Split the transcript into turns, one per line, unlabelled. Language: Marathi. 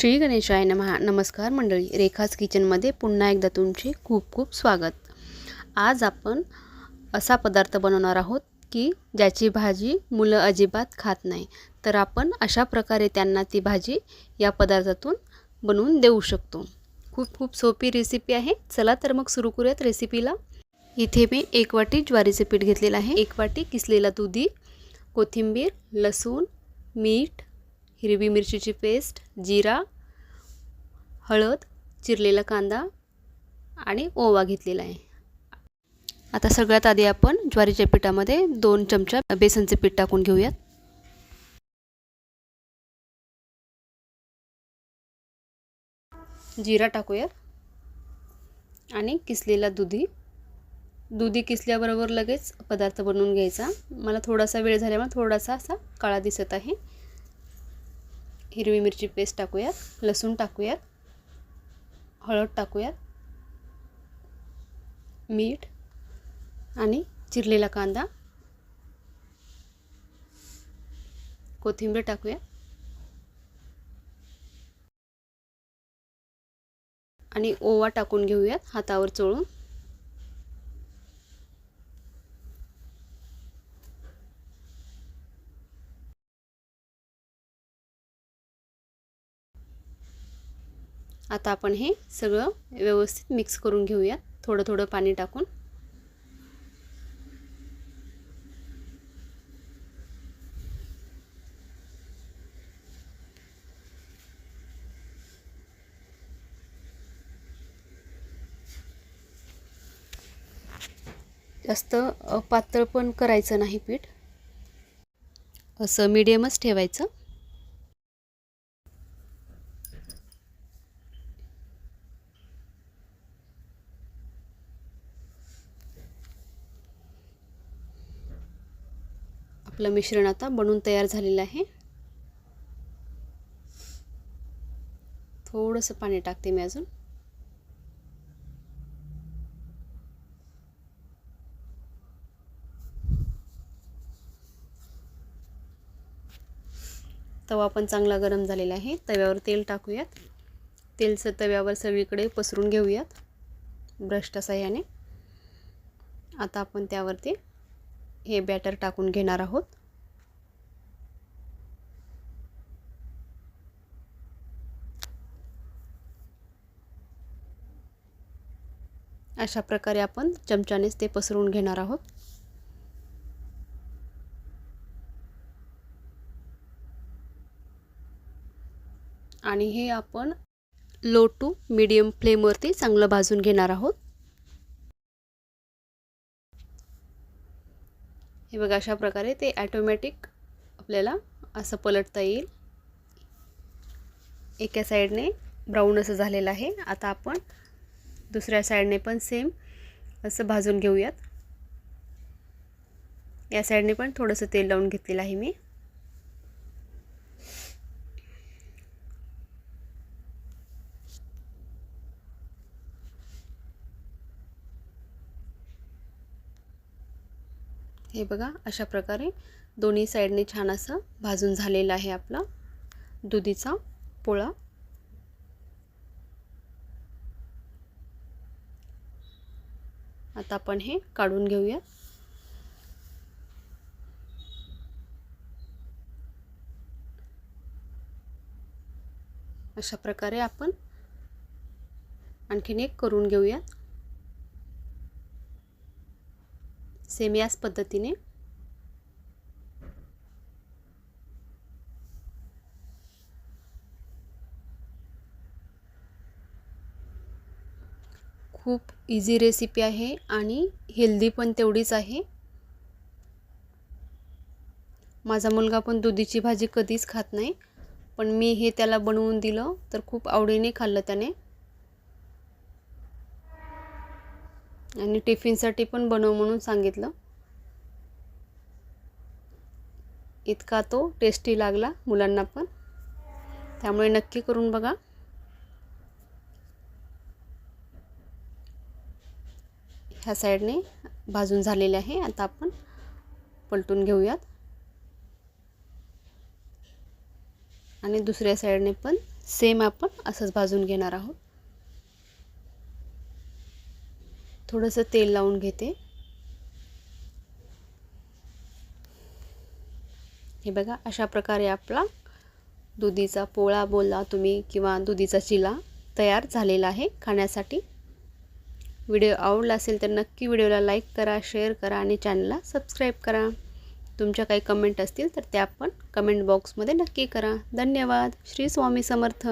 श्री गणेशाय नमहा. नमस्कार मंडळी. रेखाज किचनमध्ये पुन्हा एकदा तुमचे खूप खूप स्वागत. आज आपण असा पदार्थ बनवणार आहोत की ज्याची भाजी मुलं अजिबात खात नाही. तर आपण अशा प्रकारे त्यांना ती भाजी या पदार्थातून बनवून देऊ शकतो. खूप खूप सोपी रेसिपी आहे. चला तर मग सुरू करूयात रेसिपीला इथे मी एक वाटी ज्वारीचे पीठ घेतलेलं आहे. एक वाटी किसलेला दुधी कोथिंबीर लसूण मीठ हिरवी मिरचीची पेस्ट जिरा हळद चिरलेला कांदा आणि ओवा घेतलेला आहे. आता सगळ्यात आधी आपण ज्वारीच्या पिठामध्ये दोन चमचा बेसनचे पीठ टाकून घेऊयात. जिरा टाकूयात. आणि किसलेला दुधी. दुधी किसल्याबरोबर लगेच पदार्थ बनवून घ्यायचा. मला थोडासा वेळ झाल्यामुळे थोडासा असा काळा दिसत आहे. हिरवी मिरची पेस्ट टाकूयात लसूण टाकूयात हळद टाकूयात मीठ आणि चिरलेला कांदा कोथिंबीर टाकूया आणि ओवा टाकून घेऊयात हातावर चोळून. आता आपण हे सगळं व्यवस्थित मिक्स करून घेऊयात थोडं थोडं पाणी टाकून. जास्त पातळ पण करायचं नाही पीठ. असं मीडियमच ठेवायचं. आपलं मिश्रण आता बनून तयार झालेलं आहे. थोडंसं पाणी टाकते मी अजून. तवा पण चांगला गरम झालेला आहे. तव्यावर तेल टाकूयात. तेलचं तव्यावर सगळीकडे पसरून घेऊयात. ब्रशच्या साह्याने आता आपण त्यावरती हे बॅटर टाकून घेणार आहोत. अशा प्रकारे आपण चमच्यानेच ते पसरवून घेणार आहोत. आणि हे आपण लो टू मीडियम फ्लेमवरती चांगलं भाजून घेणार आहोत. हे बघा अशा प्रकारे ते ॲटोमॅटिक आपल्याला असं पलटता येईल. एका साईडने ब्राऊन असं झालेलं आहे. आता आपण दुसऱ्या साईडने पण सेम असं भाजून घेऊयात. या साईडने पण थोडंसं तेल लावून घेतलेलं आहे मी. हे बघा अशा प्रकारे दोन्ही साईडने छान असं भाजून झालेलं आहे आपला दुधीचा पोळा. आता आपण हे काढून घेऊया. अशा प्रकारे आपण आणखीन एक करून घेऊयात. सेम याच पद्धतीने. खूप इझी रेसिपी आहे आणि हेल्दी पण तेवढीच आहे. माझा मुलगा पण दुधीची भाजी कधीच खात नाही पण मी हे त्याला बनवून दिलं तर खूप आवडीने खाल्लं त्याने. आणि टिफिनसाठी पण बनव म्हणून सांगितलं. इतका तो टेस्टी लागला मुलांना पण. त्यामुळे नक्की करून बघा. ह्या साईडने भाजून झालेले आहे. आता आपण पलटून घेऊयात. आणि दुसऱ्या साईडने पण सेम आपण असंच भाजून घेणार आहोत. थोडंसं तेल लावून घेते. हे बघा अशा प्रकारे आपला दुधीचा पोळा बोला तुम्ही किंवा दुधीचा चिला तयार झालेला आहे खाण्यासाठी. व्हिडिओ आवडला असेल तर नक्की व्हिडिओला लाईक करा शेअर करा आणि चॅनलला सबस्क्राईब करा. तुमच्या काही कमेंट असतील तर त्या पण कमेंट बॉक्समध्ये नक्की करा. धन्यवाद. श्री स्वामी समर्थ.